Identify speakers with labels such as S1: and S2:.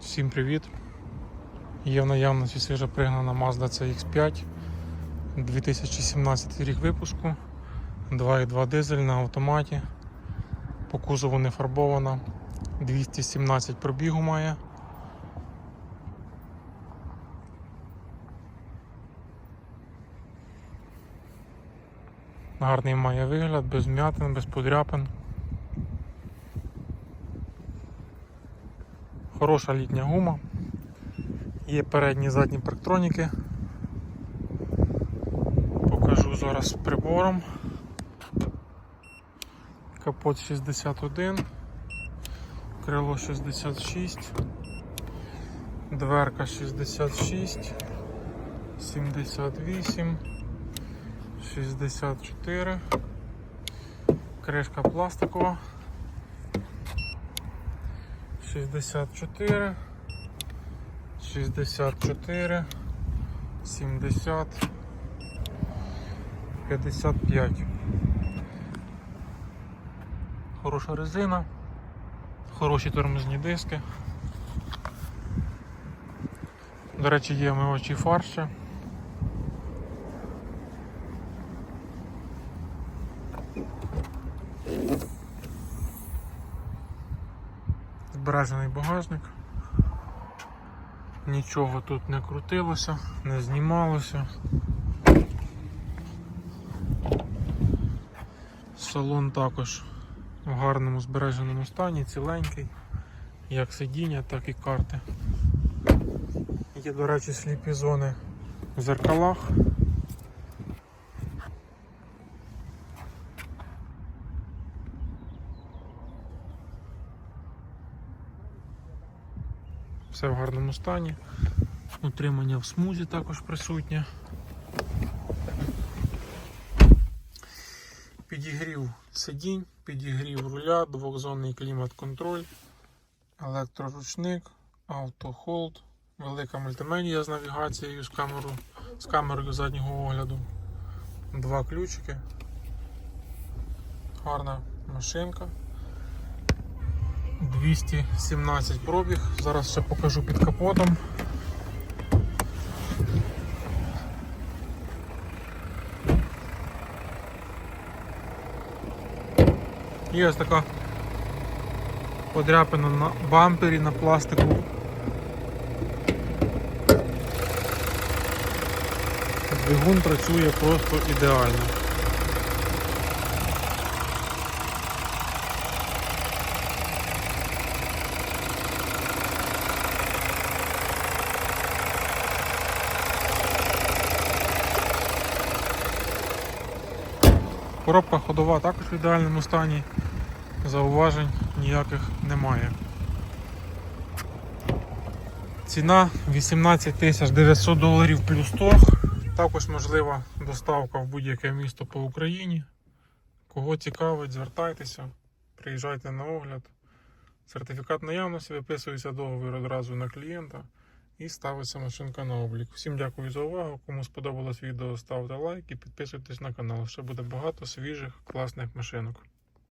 S1: Всім привіт! Є в наявності свіжа пригнана Mazda CX5 2017 рік випуску 2.2 дизель на автоматі. По кузову не фарбована. 217 пробігу має. Гарний має вигляд, без м'ятин, без подряпин. Хороша літня гума. Є передні і задні парктроніки. Покажу зараз прибором. Капот 61, крило 66, дверка 66, 78, 64, кришка пластикова. 64, 64, 70, 55. Хороша резина, хороші тормозні диски. До речі, є омивачі фар Збережений багажник. Нічого тут не крутилося, не знімалося. Салон також в гарному збереженому стані, ціленький, як сидіння, так і карти. Є, до речі, сліпі зони в зеркалах. Все в гарному стані. Утримання в смузі також присутнє. Підігрів сидінь, підігрів руля, двохзонний клімат-контроль, електроручник, автохолд, велика мультимедія з навігацією з, камеру, з камерою заднього огляду, два ключики. Гарна машинка. 217 пробіг. Зараз ще покажу під капотом. Є ось така подряпина на бампері на пластику. Двигун працює просто ідеально. Коробка ходова також в ідеальному стані, зауважень ніяких немає. Ціна 18 тисяч 900 доларів плюс торг. Також можлива доставка в будь-яке місто по Україні. Кого цікавить, звертайтеся, приїжджайте на огляд. Сертифікат наявності виписується договір одразу на клієнта і ставиться машинка на облік. Всім дякую за увагу. Кому сподобалось відео, ставте лайк і підписуйтесь на канал. Ще буде багато свіжих класних машинок.